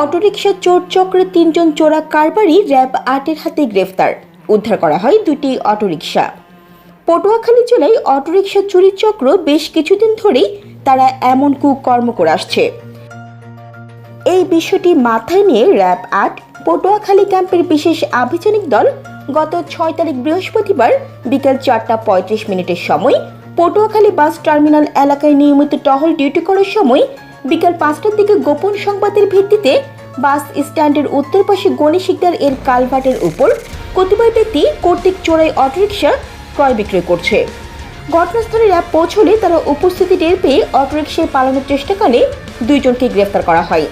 Autorickshaw চোর চক্রের তিনজন চোরা কারবারি র্যাব আটের হাতে গ্রেফতার। উদ্ধার করা হয় দুটি অটোরিকশা। পটুয়াখালী জেলায় অটোরিকশা চুরির চক্র বেশ কিছুদিন ধরেই তারা এমন কুকর্ম করে আসছে। এই বিষয়টি মাথায় নিয়ে র্যাব আট, পটুয়াখালী ক্যাম্পের বিশেষ আভিযানিক দল গত ছয় তারিখ বৃহস্পতিবার বিকেল চারটা পঁয়ত্রিশ মিনিটের সময় পটুয়াখালী বাস টার্মিনাল এলাকায় নিয়মিত টহল ডিউটি করার সময় বিকেল পাঁচটার দিকে গোপন সংবাদের ভিত্তিতে বাস স্ট্যান্ডের উত্তর পাশে গণি শিকদার এর কালভার্টের উপর কতিপয় ব্যক্তি কর্তৃক চোরাই অটোরিকশা ক্রয় বিক্রয় করছে। ঘটনাস্থলে র্যাব পৌঁছলে তারা উপস্থিতি টের পেয়ে অটোরিকশায় পালানোর চেষ্টাকালে দুইজনকে গ্রেফতার করা হয়।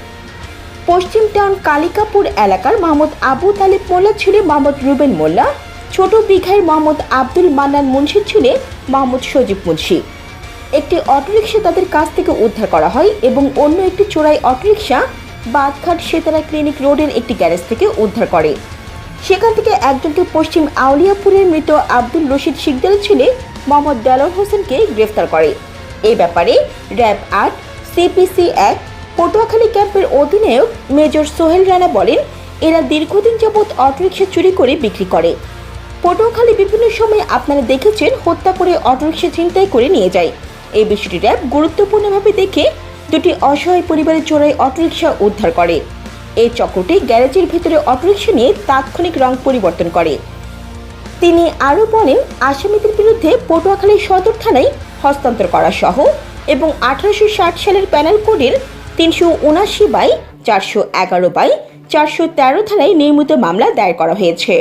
পশ্চিম টাউন কালিকাপুর এলাকার মোহাম্মদ আবু তালিব মোল্লা ছেলে মোহাম্মদ রুবেন মোল্লা, ছোট বিঘায় মোহাম্মদ আব্দুল মান্নান মুন্সির ছেলে মোহাম্মদ সজীব মুন্সি। একটি অটোরিকশা তাদের কাছ থেকে উদ্ধার করা হয় এবং অন্য একটি চোরাই অটোরিকশা বাদঘাট সেতারা ক্লিনিক রোডের একটি গ্যারেজ থেকে উদ্ধার করে। সেখান থেকে একজনকে পশ্চিম আউলিয়াপুরের মৃত আব্দুল রশিদ শিকদারের ছেলে মোহাম্মদ দেলোর হোসেনকে গ্রেফতার করে। এই ব্যাপারে র্যাব আট সিপিসি এক, পটুয়াখালী ক্যাম্পের অধিনায়ক মেজর সোহেল রানা বলেন, এরা দীর্ঘদিন যাবৎ অটোরিকশা চুরি করে বিক্রি করে। পটুয়াখালী বিভিন্ন সময় আপনারা দেখেছেন হত্যা করে অটোরিকশা ছিনতাই করে নিয়ে যায়। এই বিষয়টি র্যাব গুরুত্বপূর্ণভাবে দেখে দুটি অসহায় পরিবারের চোরাই অটোরিকশা উদ্ধার করে। এই চক্রটি গ্যারেজের ভিতরে অটোরিকশা নিয়ে তাৎক্ষণিক রং পরিবর্তন করে। তিনি আরও বলেন, আসামিদের বিরুদ্ধে পটুয়াখালী সদর থানায় হস্তান্তর করা সহ এবং আঠারোশো ষাট সালের প্যানেল কোডের তিনশো উনাশি বাই চারশো এগারো বাই চারশো তেরো থানায় নিয়মিত মামলা দায়ের করা হয়েছে।